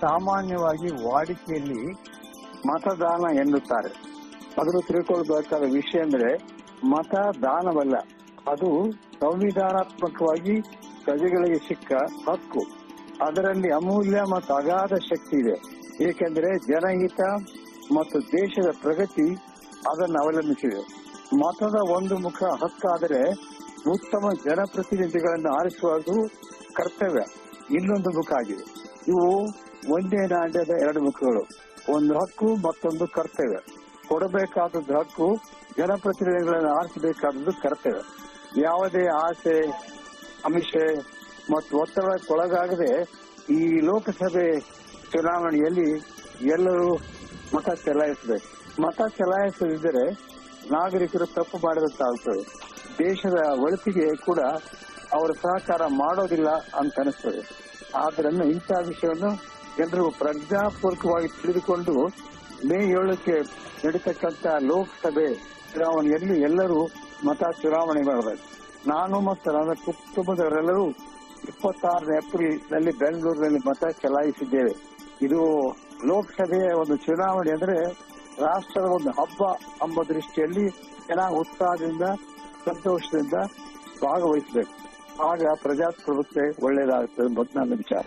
ಸಾಮಾನ್ಯವಾಗಿ ವಾಡಿಕೆಯಲ್ಲಿ ಮತದಾನ ಎನ್ನುತ್ತಾರೆ. ಅದನ್ನು ತಿಳ್ಕೊಳ್ಬೇಕಾದ ವಿಷಯ ಅಂದ್ರೆ ಮತದಾನವಲ್ಲ, ಅದು ಸಂವಿಧಾನಾತ್ಮಕವಾಗಿ ಪ್ರಜೆಗಳಿಗೆ ಸಿಕ್ಕ ಹಕ್ಕು. ಅದರಲ್ಲಿ ಅಮೂಲ್ಯ ಮತ್ತು ಅಗಾಧ ಶಕ್ತಿ ಇದೆ. ಏಕೆಂದರೆ ಜನಹಿತ ಮತ್ತು ದೇಶದ ಪ್ರಗತಿ ಅದನ್ನು ಅವಲಂಬಿಸಿದೆ. ಮತದ ಒಂದು ಮುಖ ಹಕ್ಕಾದರೆ ಉತ್ತಮ ಜನಪ್ರತಿನಿಧಿಗಳನ್ನು ಆರಿಸುವುದು ಕರ್ತವ್ಯ. ಇನ್ನೊಂದು ಮುಖ ಆಗಿದೆ. ಇವು ಒಂದೇ ನಾಣ್ಯದ ಎರಡು ಮುಖಗಳು. ಒಂದು ಹಕ್ಕು, ಮತ್ತೊಂದು ಕರ್ತವ್ಯ. ಕೊಡಬೇಕಾದದ್ದು ಹಕ್ಕು, ಜನಪ್ರತಿನಿಧಿಗಳನ್ನು ಆರಿಸಬೇಕಾದದ್ದು ಕರ್ತವ್ಯ. ಯಾವುದೇ ಆಸೆ, ಅಮಿಷೆ ಮತ್ತು ಒತ್ತಡಕ್ಕೊಳಗಾಗದೆ ಈ ಲೋಕಸಭೆ ಚುನಾವಣೆಯಲ್ಲಿ ಎಲ್ಲರೂ ಮತ ಚಲಾಯಿಸಬೇಕು. ಮತ ಚಲಾಯಿಸದಿದ್ದರೆ ನಾಗರಿಕರು ತಪ್ಪು ಮಾಡಿದಂತಾಗುತ್ತದೆ. ದೇಶದ ಒಳಿತಿಗೆ ಕೂಡ ಅವರು ಸಹಕಾರ ಮಾಡೋದಿಲ್ಲ ಅಂತ ಅನಿಸ್ತದೆ. ಆದ್ದರಿಂದ ಇಂಥ ವಿಷಯವನ್ನು ಜನರು ಪ್ರಜ್ಞಾಪೂರ್ವಕವಾಗಿ ತಿಳಿದುಕೊಂಡು ಮೇ ಏಳಕ್ಕೆ ನಡೀತಕ್ಕಂತ ಲೋಕಸಭೆ ಚುನಾವಣೆಯಲ್ಲಿ ಎಲ್ಲರೂ ಮತ ಚುನಾವಣೆ ಮಾಡಬೇಕು. ನಾನು ಮತ್ತು ನನ್ನ ಕುಟುಂಬದವರೆಲ್ಲರೂ ಇಪ್ಪತ್ತಾರನೇ ಏಪ್ರಿಲ್ನಲ್ಲಿ ಬೆಂಗಳೂರಿನಲ್ಲಿ ಮತ ಚಲಾಯಿಸಿದ್ದೇವೆ. ಇದು ಲೋಕಸಭೆಯ ಒಂದು ಚುನಾವಣೆ ಅಂದ್ರೆ ರಾಷ್ಟ್ರದ ಒಂದು ಹಬ್ಬ ಎಂಬ ದೃಷ್ಟಿಯಲ್ಲಿ ಜನ ಉತ್ಸಾಹದಿಂದ, ಸಂತೋಷದಿಂದ ಭಾಗವಹಿಸಬೇಕು. ಆಗ ಪ್ರಜಾಪ್ರಭುತ್ವ ಒಳ್ಳೇದಾಗ್ತದೆ ಎಂಬುದು ನನ್ನ ವಿಚಾರ.